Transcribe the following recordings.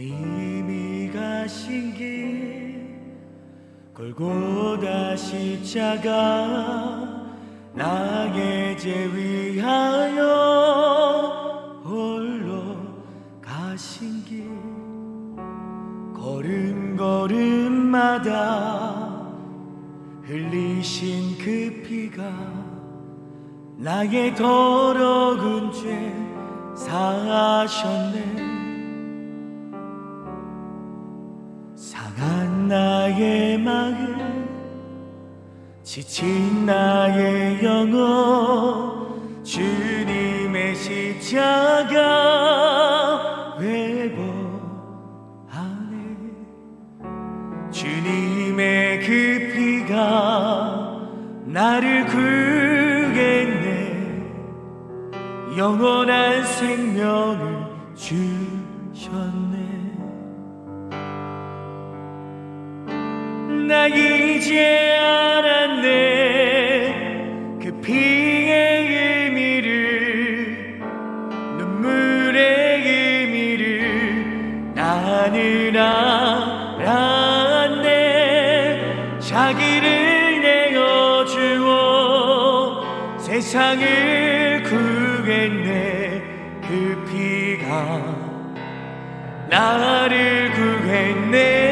주님이 가신 길 골고다 십자가 나의 죄 위하여 홀로 가신 길. 걸음걸음마다 흘리신 그 피가 나의 더러운 죄 사하셨네 나의 마음 지친 나의 영혼 주님의 십자가 회복하네. 주님의 그 피가 나를 구했네. 영원한 생명을 주셨네 나 이제 알았네. 그 피의 의미를 눈물의 의미를 나는 알았네. 자기를 내어주어 세상을 구했네. 그 피가 나를 구했네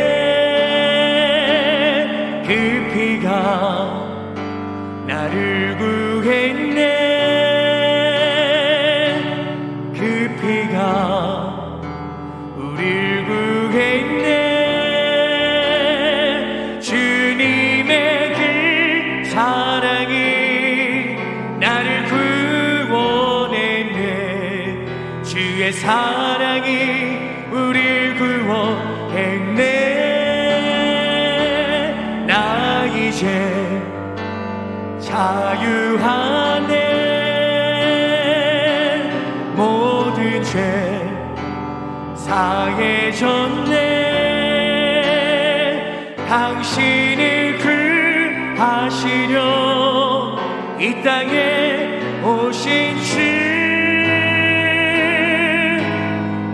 사랑이 나를 구원했네. 주의 사랑이 우릴 구원했네. 나 이제 자유하네. 모든 죄 사해졌네. 당신을 구 하시려 이 땅에 오신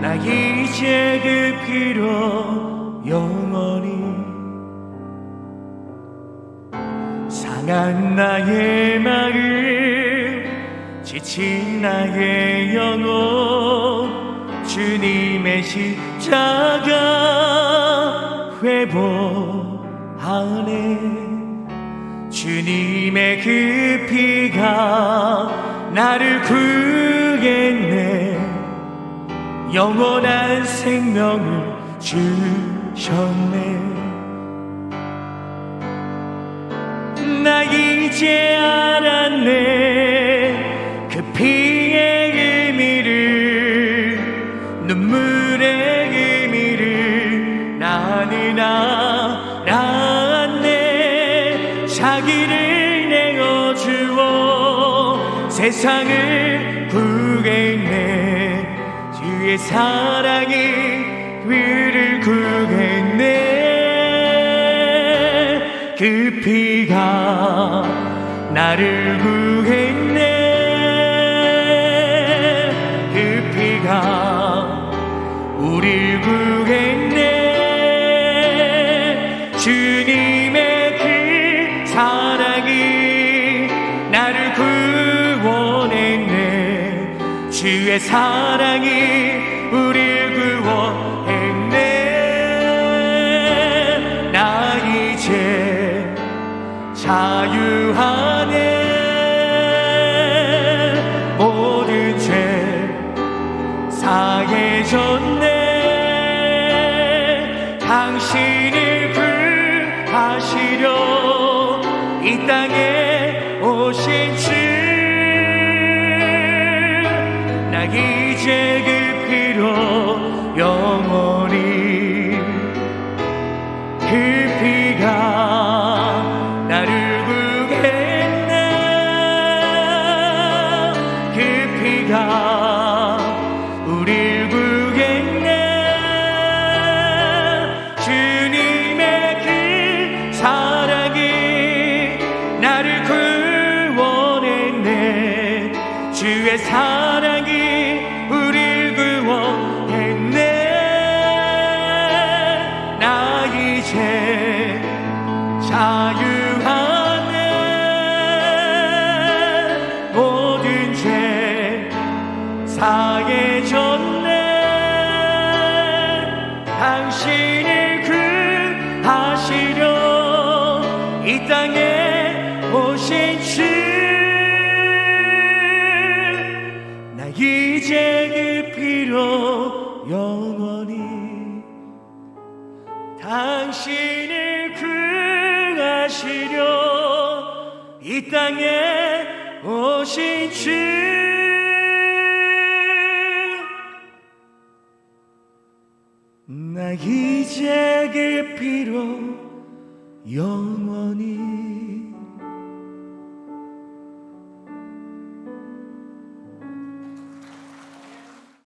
주나 이제 그 피로 영원히 상한 나의 마음 지친 나의 영혼 주님의 십자가 회복하네 주님의 그 피가 나를 구했네. 영원한 생명을 주셨네. 나 이제 알았네. 그 피의 의미를 눈물의 의미를 나는 알았 세상을 구했네. 주의 사랑이 위를 구했네. 그 피가 나를 구했네. 그 피가 우릴 구했 주의 사랑이 우릴 구원했네. 나 이제 자유하네. 모든 죄 사해졌네. 당신을 구하시려 이 땅에 부르겠네. 그 피가 우릴 부르겠네. 주님의 그 사랑이 나를 구원했네. 주의 사랑이 우릴 구원했네. 나 이제 자유 강해졌네. 당신을 구하시려 이 땅에 오신 주. 나 이제 그 피로 영원히 당신을 구하시려 이 땅에 오신 주 제그 피로 영원히